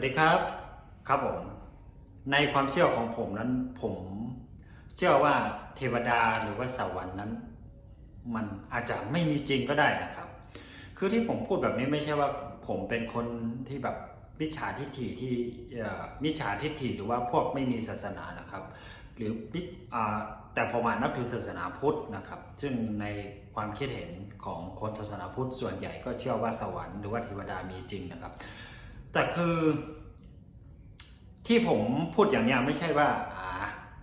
วัสดีครับครับผมในความเชื่อของผมนั้นผมเชื่อว่าเทวดาหรือว่าสวรรค์นั้น มันอาจจะไม่มีจริงก็ได้นะครับ คือที่ผมพูดแบบนี้ไม่ใช่ว่าผมเป็นคนที่แบบมิจฉาทิฏฐิที่มิจฉาทิฏฐิหรือว่าพวกไม่มีศาสนานะครับ หรืออแต่ผมอะนับถือศาสนาพุทธนะครับ ซึ่งในความคิดเห็นของคนศาสนาพุทธส่วนใหญ่ก็เชื่อว่าสวรรค์หรือว่าเทวดามีจริงนะครับ แต่คือ ที่ผมพูดอย่างเนี้ยไม่ใช่ว่าอ่า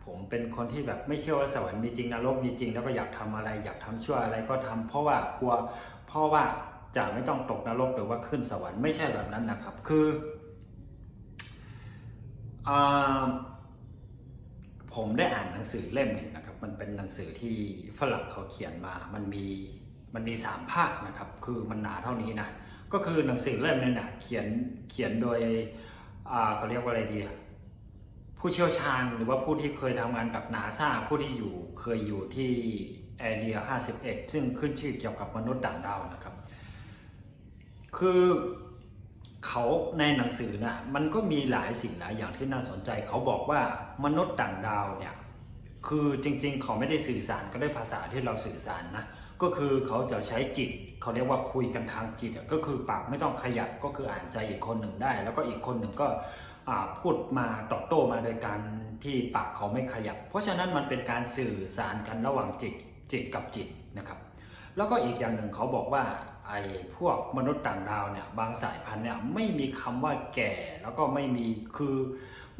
ผมเป็นคนที่แบบไม่เชื่อว่าสวรรค์มีจริงนรกมีจริง แล้วก็อยากทำอะไร อยากทำชั่วอะไรก็ทำเพราะว่ากลัวเพราะว่าจะไม่ต้องตกนรกหรือว่าขึ้นสวรรค์ไม่ใช่แบบนั้นนะครับ คืออผมได้อ่านหนังสือเล่มหนึ่งนะครับ มันเป็นหนังสือที่ฝรั่งเขาเขียนมา มันมีมันมีสามภาคนะครับ คือมันหนาเท่านี้นะ ก็คือหนังสือเล่มนั้นนะเขียนเขียนโดยเขาเรียกว่าอะไรดีอะผู้เชี่ยวชาญหรือว่าผู้ที่เคยทำงานกับนาซาผู้ที่อยู่เคยอยู่ที่แอเรีย51 ซึ่งขึ้นชื่อเกี่ยวกับมนุษย์ต่างดาวนะครับ คือเขาในหนังสือนะมันก็มีหลายสิ่งหลายอย่างที่น่าสนใจ เขาบอกว่ามนุษย์ต่างดาวเนี่ยคือจริงๆ เขาไม่ได้สื่อสารกันด้ภาษาที่เราสื่อสารนะ ก็คือเขาจะใช้จิตเขาเรียกว่าคุยกันทางจิตอะก็คือปากไม่ต้องขยับก็คืออ่านใจอีกคนหนึ่งได้ แล้วก็อีกคนหนึ่งก็พูดมาตอบโต้มาโดยการที่ปากเขาไม่ขยับ เพราะฉะนั้นมันเป็นการสื่อสารกันระหว่างจิตจิตกับจิตนะครับ แล้วก็อีกอย่างหนึ่งเขาบอกว่าไอ้พวกมนุษย์ต่างดาวเนี่ยบางสายพันธุ์เนี่ยไม่มีคำว่าแก่แล้วก็ไม่มีคือ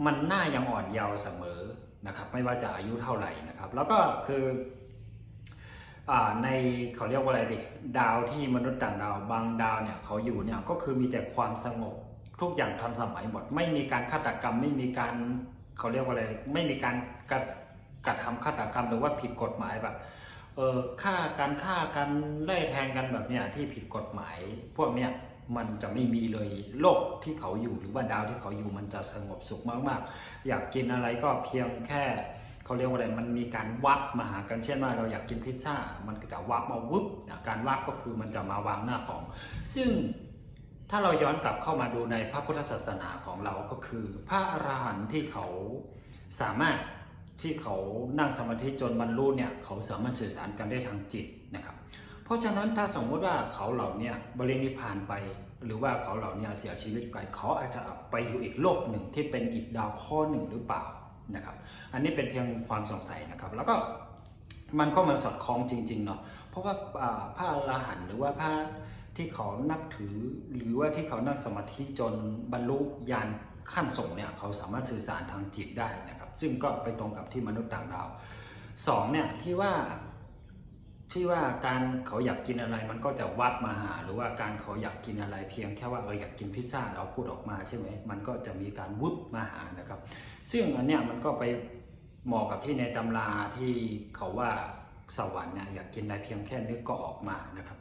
มันหน้ายังอ่อนเยาว์เสมอนะครับ ไม่ว่าจะอายุเท่าไหร่นะครับ แล้วก็คือ ในเขาเรียกว่าอะไรดิดาวที่มนุษย์ต่างดาวบางดาวเนี่ยเขาอยู่เนี่ยก็คือมีแต่ความสงบทุกอย่างทันสมัยหมดไม่มีการฆาตกรรมไม่มีการเขาเรียกว่าอะไรไม่มีการกระกระทำฆาตกรรมหรือว่าผิดกฎหมายแบบเออฆ่าการฆ่ากันไล่แทงกันแบบเนี้ยที่ผิดกฎหมาย พวกเนี้ยมันจะไม่มีเลยโลกที่เขาอยู่หรือว่าดาวที่เขาอยู่มันจะสงบสุขมากๆ อยากกินอะไรก็เพียงแค่ เขาเรียกว่าอะไร มันมีการวับมาหากันเช่นว่าเราอยากกินพิซซ่า มันก็จะวับมาวุบการวับก็คือมันจะมาวางหน้าของ ซึ่งถ้าเราย้อนกลับเข้ามาดูในพระพุทธศาสนาของเราก็คือ พระอรหันต์ที่เขาสามารถที่เขานั่งสมาธิจนบรรลุเนี่ยเขาสามารถสื่อสารกันได้ทางจิตนะครับ เพราะฉะนั้นถ้าสมมติว่าเขาเหล่านี้บริณิพานไป หรือว่าเขาเหล่านี้เสียชีวิตไปเขาอาจจะไปอยู่อีกโลกหนึ่งที่เป็นอีกดาวข้อหนึ่งหรือเปล่า นะครับอันนี้เป็นเพียงความสงสัยนะครับ แล้วก็มันก็มาสอดคล้องจริงๆเนาะเพราะว่าอ่าพระอรหันต์หรือว่าพระที่เขานับถือหรือว่าที่เขานั่งสมาธิจนบรรลุญาณขั้นสูงเนี่ยเขาสามารถสื่อสารทางจิตได้นะครับ ซึ่งก็ไปตรงกับที่มนุษย์ต่างดาวสองเนี่ยที่ว่า ที่ว่าการเขาอยากกินอะไรมันก็จะวัดมาหา หรือว่าการเขาอยากกินอะไรเพียงแค่ว่าเอออยากกินพิซซ่าเราพูดออกมาใช่ไหมมันก็จะมีการวุบมาหานะครับ ซึ่งอันเนี้ยมันก็ไปเหมาะกับที่ในตำราที่เขาว่าสวรรค์เนี่ยอยากกินอะไรเพียงแค่นึกก็ออกมานะครับ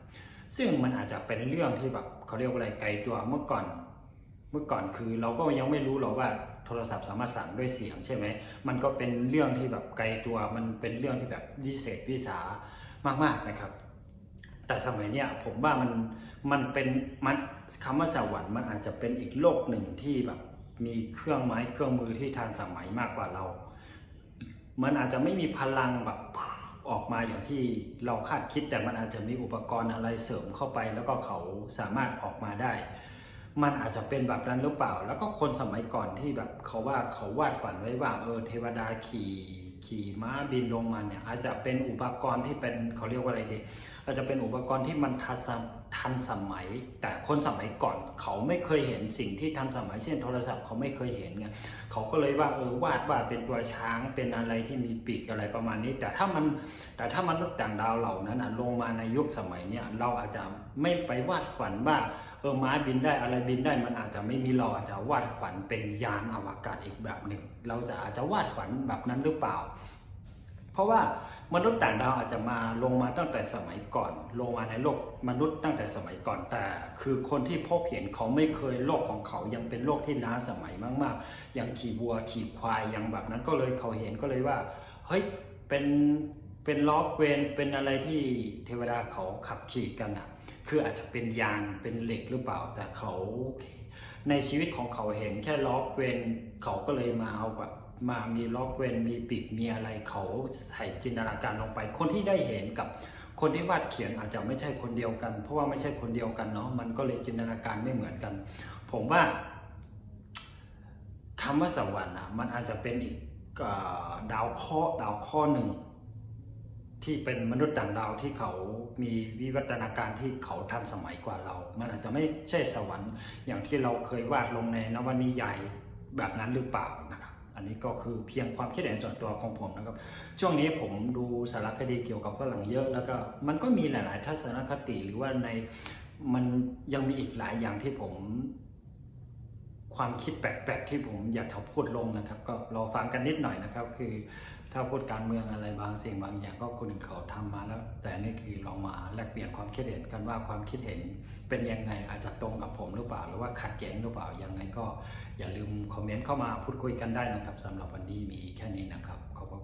ซึ่งมันอาจจะเป็นเรื่องที่แบบเขาเรียกว่าอะไรไกลตัวเมื่อก่อนเมื่อก่อนคือเราก็ยังไม่รู้หรอกว่าโทรศัพท์สามารถสั่งด้วยเสียงใช่ไหมมันก็เป็นเรื่องที่แบบไกลตัวมันเป็นเรื่องที่แบบวิเศษวิสา มากๆนะครับ แต่สมัยเนี้ยผมว่ามันมันเป็นมันคำว่าสวรรค์มันอาจจะเป็นอีกโลกหนึ่งที่แบบมีเครื่องไม้เครื่องมือที่ทันสมัยมากกว่าเรา มันอาจจะไม่มีพลังแบบออกมาอย่างที่เราคาดคิดแต่มันอาจจะมีอุปกรณ์อะไรเสริมเข้าไป แล้วก็เขาสามารถออกมาได้ มันอาจจะเป็นแบบนั้นหรือเปล่า แล้วก็คนสมัยก่อนที่แบบเขาว่าเขาวาดฝันไว้ว่าเออเทวดาขี่ ขี่ม้าบินลงมาเนี่ยอาจจะเป็นอุปกรณ์ที่เป็นเขาเรียกว่าอะไรดีอาจจะเป็นอุปกรณ์ที่มันทัน ทันสมัย แต่คนสมัยก่อนเขาไม่เคยเห็นสิ่งที่ทันสมัย เช่นโทรศัพท์เขาไม่เคยเห็นไงเขาก็เลยว่าเออวาดว่าเป็นตัวช้างเป็นอะไรที่มีปีกอะไรประมาณนี้ แต่ถ้ามันแต่ถ้ามนุษย์ต่างดาวเหล่านั้นลงมาในยุคสมัยเนี่ยเราอาจจะไม่ไปวาดฝันว่าเออม้าบินได้อะไรบินได้มันอาจจะไม่มีเราอาจจะวาดฝันเป็นยานอวกาศอีกแบบหนึ่ง เราจะอาจจะวาดฝันแบบนั้นหรือเปล่า เพราะว่ามนุษย์ต่างดาวอาจจะมาลงมาตั้งแต่สมัยก่อน ลงมาในโลกมนุษย์ตั้งแต่สมัยก่อนแต่ คือคนที่พบเห็นเขาไม่เคยโลกของเขายังเป็นโลกที่ล้าสมัยมากๆอย่างขี่วัวขี่ควายยังแบบนั้นก็เลยเขาเห็นก็เลยว่าเฮ้ยเป็นเป็นล้อเกวียนเป็นอะไรที่เทวดาเขาขับขี่กันอะ คืออาจจะเป็นยางเป็นเหล็กหรือเปล่าแต่เขาในชีวิตของเขาเห็นแค่ล็อเกเวนเขาก็เลยมาเอาแบบ มามีล็อกเวนมีปีกมีอะไรเขาใส่จินตนาการลงไป คนที่ได้เห็นกับคนที่วาดเขียนอาจจะไม่ใช่คนเดียวกัน เพราะว่าไม่ใช่คนเดียวกันเนาะมันก็เลยจินตนาการไม่เหมือนกัน ผมว่าคำว่าสวรรค์นะมันอาจจะเป็นอีกดาวข้อดาวข้อหนึ่ง ที่เป็นมนุษย์ต่างดาวที่เขามีวิวัฒนาการที่เขาทันสมัยกว่าเรา มันอาจจะไม่ใช่สวรรค์อย่างที่เราเคยวาดลงในนวนิยายแบบนั้นหรือเปล่านะครับ อันนี้ก็คือเพียงความคิดเห็นส่วนตัวของผมนะครับ ช่วงนี้ผมดูสารคดีเกี่ยวกับฝรั่งเยอะแล้วก็มันก็มีหลาย ๆ ทัศนคติหรือว่าในมันยังมีอีกหลายอย่างที่ผม ความคิดแปลก ๆ ที่ผมอยากจะพูดลงนะครับ ก็รอฟังกันนิดหน่อยนะครับ คือ ถ้าพูดการเมืองอะไรบางสิ่งบางอย่างก็คนอื่นเขาทำมาแล้ว แต่นี่คือลองมาแลกเปลี่ยนความคิดเห็นกันว่าความคิดเห็นเป็นยังไงอาจจะตรงกับผมหรือเปล่า หรือว่าขัดแย้งหรือเปล่ายังไงก็อย่าลืมคอมเมนต์เข้ามาพูดคุยกันได้นะครับสำหรับวันนี้มีแค่นี้นะครับขอบคุณ